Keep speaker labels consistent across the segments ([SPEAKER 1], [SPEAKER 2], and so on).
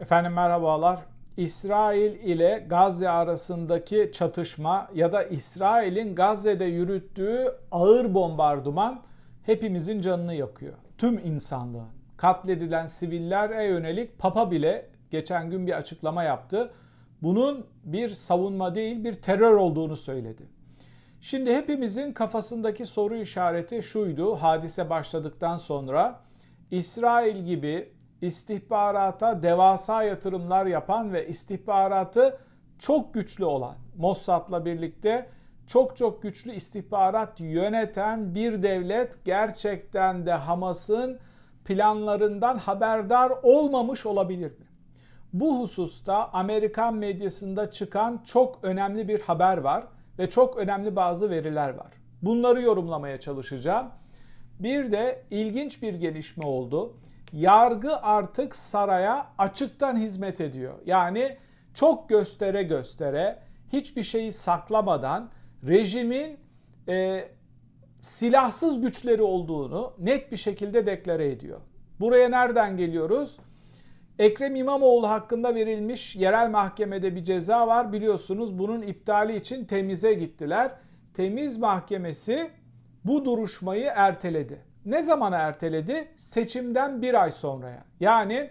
[SPEAKER 1] Efendim merhabalar. İsrail ile Gazze arasındaki çatışma ya da İsrail'in Gazze'de yürüttüğü ağır bombardıman hepimizin canını yakıyor. Tüm insanlığın. Katledilen sivillere yönelik Papa bile geçen gün bir açıklama yaptı. Bunun bir savunma değil bir terör olduğunu söyledi. Şimdi hepimizin kafasındaki soru işareti şuydu hadise başladıktan sonra İsrail gibi istihbarata devasa yatırımlar yapan ve istihbaratı çok güçlü olan Mossad'la birlikte çok çok güçlü istihbarat yöneten bir devlet gerçekten de Hamas'ın planlarından haberdar olmamış olabilir mi? Bu hususta Amerikan medyasında çıkan çok önemli bir haber var ve çok önemli bazı veriler var. Bunları yorumlamaya çalışacağım. Bir de ilginç bir gelişme oldu. Yargı artık saraya açıktan hizmet ediyor. Yani çok göstere göstere, hiçbir şeyi saklamadan rejimin e, silahsız güçleri olduğunu net bir şekilde deklare ediyor. Buraya nereden geliyoruz? Ekrem İmamoğlu hakkında verilmiş yerel mahkemede bir ceza var. Biliyorsunuz bunun iptali için temize gittiler. Temiz mahkemesi bu duruşmayı erteledi. Ne zamana erteledi? Seçimden bir ay sonraya. Yani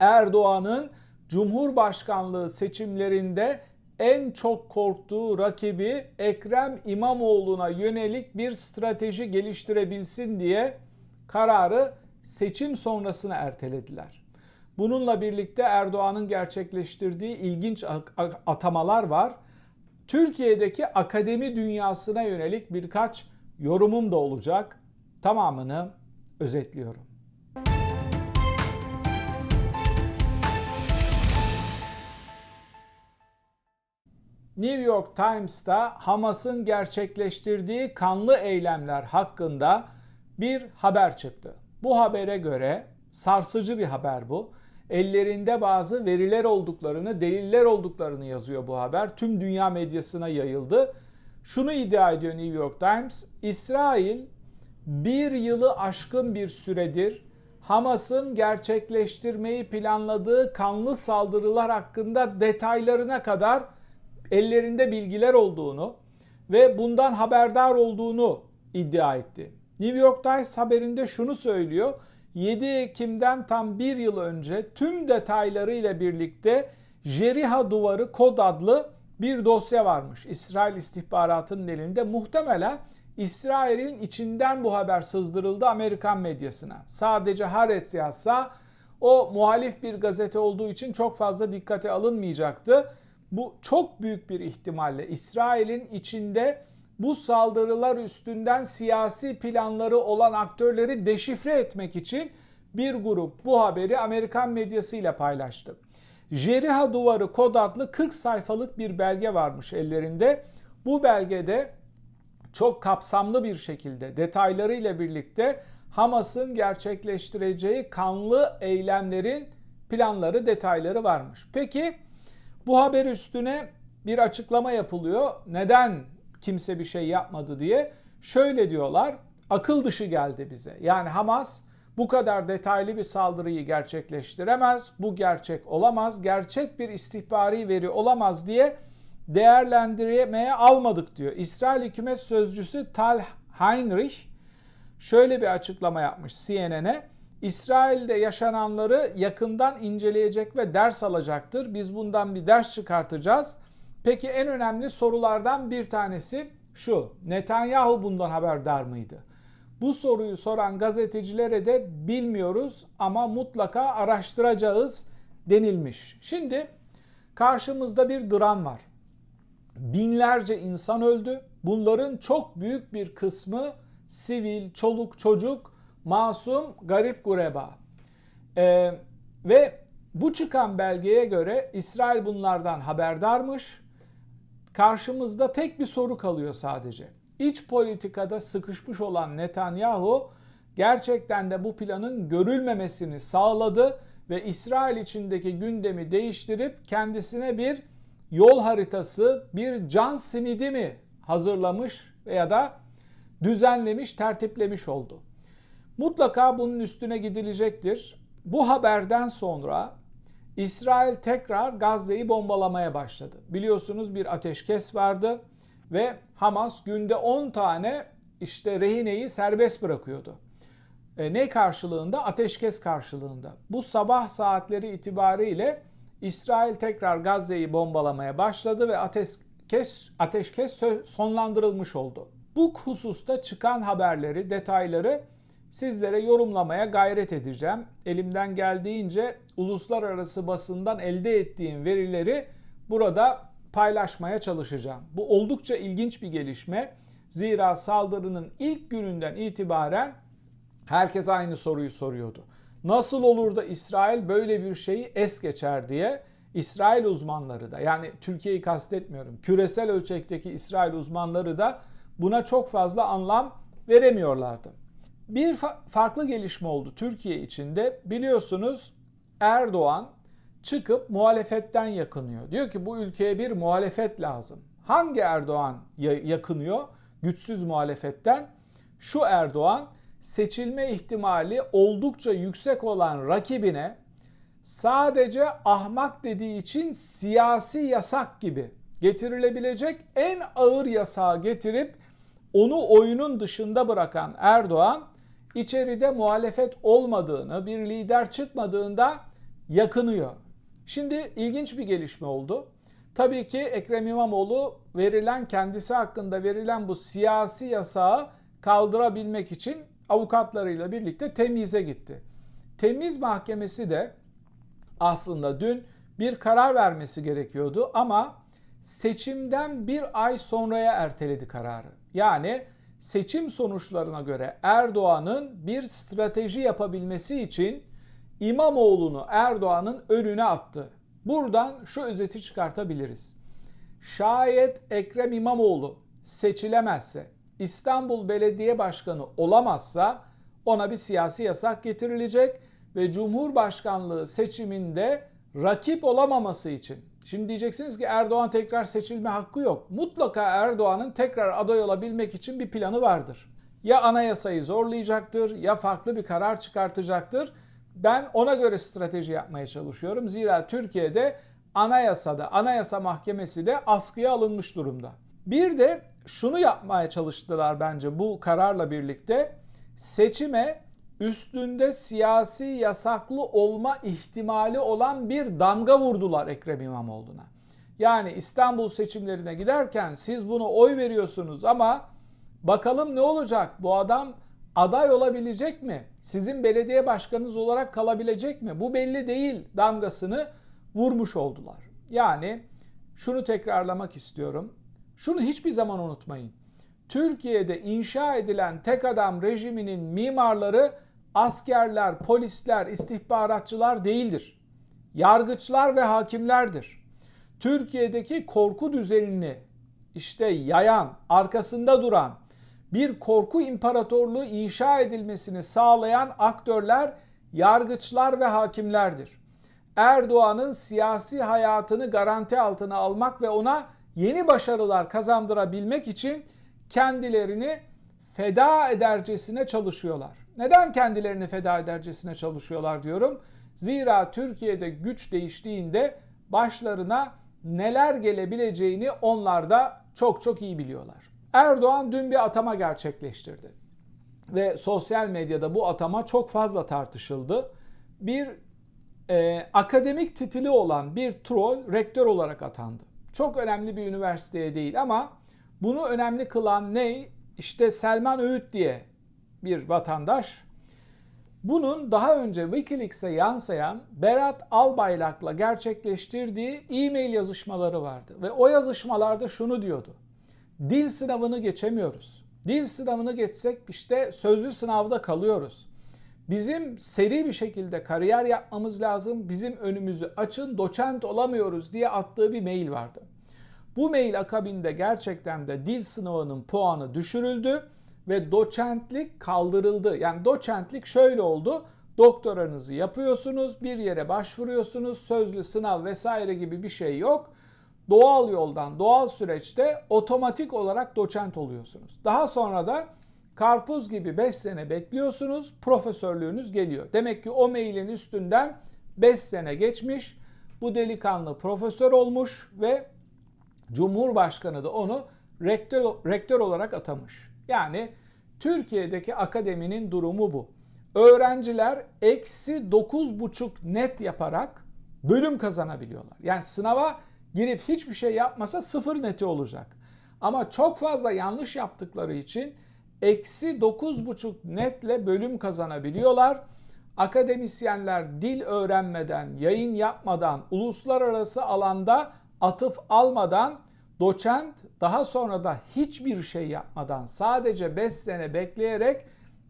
[SPEAKER 1] Erdoğan'ın Cumhurbaşkanlığı seçimlerinde en çok korktuğu rakibi Ekrem İmamoğlu'na yönelik bir strateji geliştirebilsin diye kararı seçim sonrasına ertelediler. Bununla birlikte Erdoğan'ın gerçekleştirdiği ilginç atamalar var. Türkiye'deki akademi dünyasına yönelik birkaç yorumum da olacak. Tamamını özetliyorum. New York Times'ta Hamas'ın gerçekleştirdiği kanlı eylemler hakkında bir haber çıktı. Bu habere göre sarsıcı bir haber bu. Ellerinde bazı veriler olduklarını, deliller olduklarını yazıyor bu haber. Tüm dünya medyasına yayıldı. Şunu iddia ediyor New York Times. İsrail bir yılı aşkın bir süredir Hamas'ın gerçekleştirmeyi planladığı kanlı saldırılar hakkında detaylarına kadar ellerinde bilgiler olduğunu ve bundan haberdar olduğunu iddia etti. New York Times haberinde şunu söylüyor. 7 Ekim'den tam bir yıl önce tüm detaylarıyla birlikte Jeriha Duvarı Kod adlı bir dosya varmış. İsrail istihbaratının elinde muhtemelen İsrail'in içinden bu haber sızdırıldı Amerikan medyasına. Sadece Haaretz yazsa o muhalif bir gazete olduğu için çok fazla dikkate alınmayacaktı. Bu çok büyük bir ihtimalle İsrail'in içinde bu saldırılar üstünden siyasi planları olan aktörleri deşifre etmek için bir grup bu haberi Amerikan medyasıyla paylaştı. Jeriha Duvarı kod adlı 40 sayfalık bir belge varmış ellerinde. Bu belgede çok kapsamlı bir şekilde detaylarıyla birlikte Hamas'ın gerçekleştireceği kanlı eylemlerin planları, detayları varmış. Peki bu haber üstüne bir açıklama yapılıyor. Neden kimse bir şey yapmadı diye. Şöyle diyorlar. Akıl dışı geldi bize. Yani Hamas bu kadar detaylı bir saldırıyı gerçekleştiremez. Bu gerçek olamaz. Gerçek bir istihbari veri olamaz diye değerlendirmeye almadık diyor. İsrail hükümet sözcüsü Tal Heinrich şöyle bir açıklama yapmış CNN'e. İsrail'de yaşananları yakından inceleyecek ve ders alacaktır. Biz bundan bir ders çıkartacağız. Peki en önemli sorulardan bir tanesi şu. Netanyahu bundan haberdar mıydı? Bu soruyu soran gazetecilere de bilmiyoruz ama mutlaka araştıracağız denilmiş. Şimdi karşımızda bir dram var. Binlerce insan öldü. Bunların çok büyük bir kısmı sivil, çoluk, çocuk, masum, garip gureba. Ee, ve bu çıkan belgeye göre İsrail bunlardan haberdarmış karşımızda tek bir soru kalıyor sadece. İç politikada sıkışmış olan Netanyahu gerçekten de bu planın görülmemesini sağladı ve İsrail içindeki gündemi değiştirip kendisine bir yol haritası, bir can simidi mi hazırlamış veya da düzenlemiş, tertiplemiş oldu. Mutlaka bunun üstüne gidilecektir. Bu haberden sonra İsrail tekrar Gazze'yi bombalamaya başladı. Biliyorsunuz bir ateşkes vardı ve Hamas günde 10 tane işte rehineyi serbest bırakıyordu. E, ne karşılığında? Ateşkes karşılığında. Bu sabah saatleri itibariyle İsrail tekrar Gazze'yi bombalamaya başladı ve ateşkes, ateşkes sonlandırılmış oldu. Bu hususta çıkan haberleri, detayları sizlere yorumlamaya gayret edeceğim. Elimden geldiğince uluslararası basından elde ettiğim verileri burada paylaşmaya çalışacağım. Bu oldukça ilginç bir gelişme. Zira saldırının ilk gününden itibaren herkes aynı soruyu soruyordu. Nasıl olur da İsrail böyle bir şeyi es geçer diye İsrail uzmanları da yani Türkiye'yi kastetmiyorum. Küresel ölçekteki İsrail uzmanları da buna çok fazla anlam veremiyorlardı. Bir fa- farklı gelişme oldu Türkiye içinde. Biliyorsunuz Erdoğan çıkıp muhalefetten yakınıyor. Diyor ki bu ülkeye bir muhalefet lazım. Hangi Erdoğan yakınıyor güçsüz muhalefetten? Şu Erdoğan seçilme ihtimali oldukça yüksek olan rakibine sadece ahmak dediği için siyasi yasak gibi getirilebilecek en ağır yasağı getirip onu oyunun dışında bırakan Erdoğan içeride muhalefet olmadığını, bir lider çıkmadığında yakınıyor. Şimdi ilginç bir gelişme oldu. Tabii ki Ekrem İmamoğlu verilen kendisi hakkında verilen bu siyasi yasağı kaldırabilmek için avukatlarıyla birlikte temize gitti. Temiz mahkemesi de aslında dün bir karar vermesi gerekiyordu ama seçimden bir ay sonraya erteledi kararı. Yani seçim sonuçlarına göre Erdoğan'ın bir strateji yapabilmesi için İmamoğlu'nu Erdoğan'ın önüne attı. Buradan şu özeti çıkartabiliriz. Şayet Ekrem İmamoğlu seçilemezse, İstanbul Belediye Başkanı olamazsa ona bir siyasi yasak getirilecek ve Cumhurbaşkanlığı seçiminde rakip olamaması için. Şimdi diyeceksiniz ki Erdoğan tekrar seçilme hakkı yok. Mutlaka Erdoğan'ın tekrar aday olabilmek için bir planı vardır. Ya anayasayı zorlayacaktır ya farklı bir karar çıkartacaktır. Ben ona göre strateji yapmaya çalışıyorum. Zira Türkiye'de anayasada, anayasa mahkemesi de askıya alınmış durumda. Bir de şunu yapmaya çalıştılar bence bu kararla birlikte. Seçime üstünde siyasi yasaklı olma ihtimali olan bir damga vurdular Ekrem İmamoğlu'na. Yani İstanbul seçimlerine giderken siz bunu oy veriyorsunuz ama bakalım ne olacak? Bu adam aday olabilecek mi? Sizin belediye başkanınız olarak kalabilecek mi? Bu belli değil damgasını vurmuş oldular. Yani şunu tekrarlamak istiyorum. Şunu hiçbir zaman unutmayın. Türkiye'de inşa edilen tek adam rejiminin mimarları askerler, polisler, istihbaratçılar değildir. Yargıçlar ve hakimlerdir. Türkiye'deki korku düzenini işte yayan, arkasında duran, bir korku imparatorluğu inşa edilmesini sağlayan aktörler yargıçlar ve hakimlerdir. Erdoğan'ın siyasi hayatını garanti altına almak ve ona yeni başarılar kazandırabilmek için kendilerini feda edercesine çalışıyorlar. Neden kendilerini feda edercesine çalışıyorlar diyorum. Zira Türkiye'de güç değiştiğinde başlarına neler gelebileceğini onlar da çok çok iyi biliyorlar. Erdoğan dün bir atama gerçekleştirdi. Ve sosyal medyada bu atama çok fazla tartışıldı. Bir e, akademik titili olan bir troll rektör olarak atandı. Çok önemli bir üniversiteye değil ama bunu önemli kılan ne? İşte Selman Öğüt diye bir vatandaş. Bunun daha önce Wikileaks'e yansıyan Berat Albayrak'la gerçekleştirdiği e-mail yazışmaları vardı. Ve o yazışmalarda şunu diyordu. Dil sınavını geçemiyoruz. Dil sınavını geçsek işte sözlü sınavda kalıyoruz. Bizim seri bir şekilde kariyer yapmamız lazım. Bizim önümüzü açın, doçent olamıyoruz diye attığı bir mail vardı. Bu mail akabinde gerçekten de dil sınavının puanı düşürüldü ve doçentlik kaldırıldı. Yani doçentlik şöyle oldu. Doktoranızı yapıyorsunuz, bir yere başvuruyorsunuz, sözlü sınav vesaire gibi bir şey yok doğal yoldan, doğal süreçte otomatik olarak doçent oluyorsunuz. Daha sonra da karpuz gibi 5 sene bekliyorsunuz, profesörlüğünüz geliyor. Demek ki o mailin üstünden 5 sene geçmiş, Bu delikanlı profesör olmuş ve Cumhurbaşkanı da onu rektör, rektör olarak atamış. Yani Türkiye'deki akademinin durumu bu. Öğrenciler eksi 9,5 net yaparak bölüm kazanabiliyorlar. Yani sınava girip hiçbir şey yapmasa sıfır neti olacak. Ama çok fazla yanlış yaptıkları için eksi 9,5 netle bölüm kazanabiliyorlar. Akademisyenler dil öğrenmeden, yayın yapmadan, uluslararası alanda atıf almadan, doçent daha sonra da hiçbir şey yapmadan sadece 5 sene bekleyerek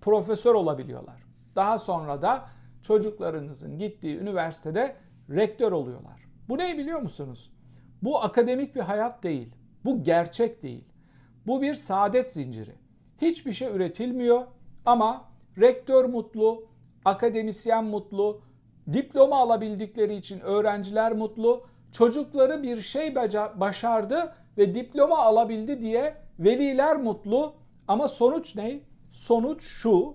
[SPEAKER 1] profesör olabiliyorlar. Daha sonra da çocuklarınızın gittiği üniversitede rektör oluyorlar. Bu ne biliyor musunuz? Bu akademik bir hayat değil. Bu gerçek değil. Bu bir saadet zinciri. Hiçbir şey üretilmiyor ama rektör mutlu, akademisyen mutlu, diploma alabildikleri için öğrenciler mutlu, çocukları bir şey başardı ve diploma alabildi diye veliler mutlu ama sonuç ne? Sonuç şu.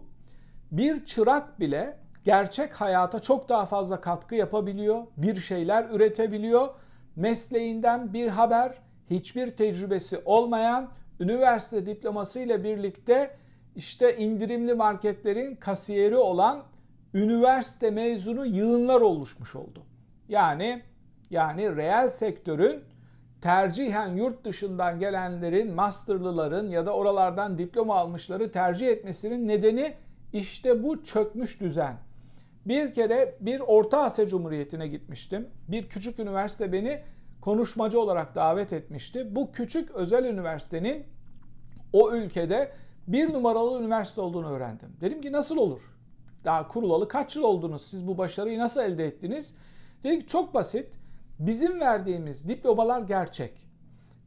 [SPEAKER 1] Bir çırak bile gerçek hayata çok daha fazla katkı yapabiliyor, bir şeyler üretebiliyor. Mesleğinden bir haber, hiçbir tecrübesi olmayan üniversite diploması ile birlikte işte indirimli marketlerin kasiyeri olan üniversite mezunu yığınlar oluşmuş oldu. Yani yani reel sektörün tercihen yurt dışından gelenlerin, masterlıların ya da oralardan diploma almışları tercih etmesinin nedeni işte bu çökmüş düzen. Bir kere bir Orta Asya Cumhuriyeti'ne gitmiştim. Bir küçük üniversite beni konuşmacı olarak davet etmişti. Bu küçük özel üniversitenin o ülkede bir numaralı üniversite olduğunu öğrendim. Dedim ki nasıl olur? Daha kurulalı kaç yıl oldunuz? Siz bu başarıyı nasıl elde ettiniz? Dedi ki çok basit. Bizim verdiğimiz diplomalar gerçek.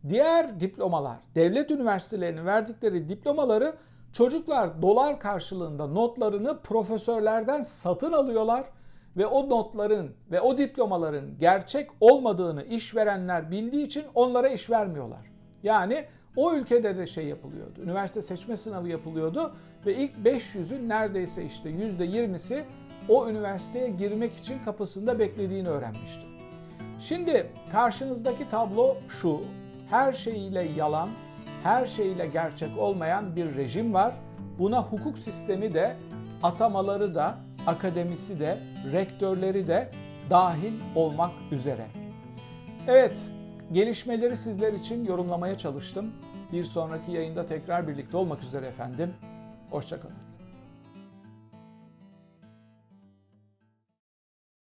[SPEAKER 1] Diğer diplomalar, devlet üniversitelerinin verdikleri diplomaları çocuklar dolar karşılığında notlarını profesörlerden satın alıyorlar ve o notların ve o diplomaların gerçek olmadığını işverenler bildiği için onlara iş vermiyorlar. Yani o ülkede de şey yapılıyordu. Üniversite seçme sınavı yapılıyordu ve ilk 500'ün neredeyse işte %20'si o üniversiteye girmek için kapısında beklediğini öğrenmiştim. Şimdi karşınızdaki tablo şu. Her şeyiyle yalan, her şeyiyle gerçek olmayan bir rejim var. Buna hukuk sistemi de, atamaları da, akademisi de, rektörleri de dahil olmak üzere. Evet, gelişmeleri sizler için yorumlamaya çalıştım. Bir sonraki yayında tekrar birlikte olmak üzere efendim. Hoşçakalın.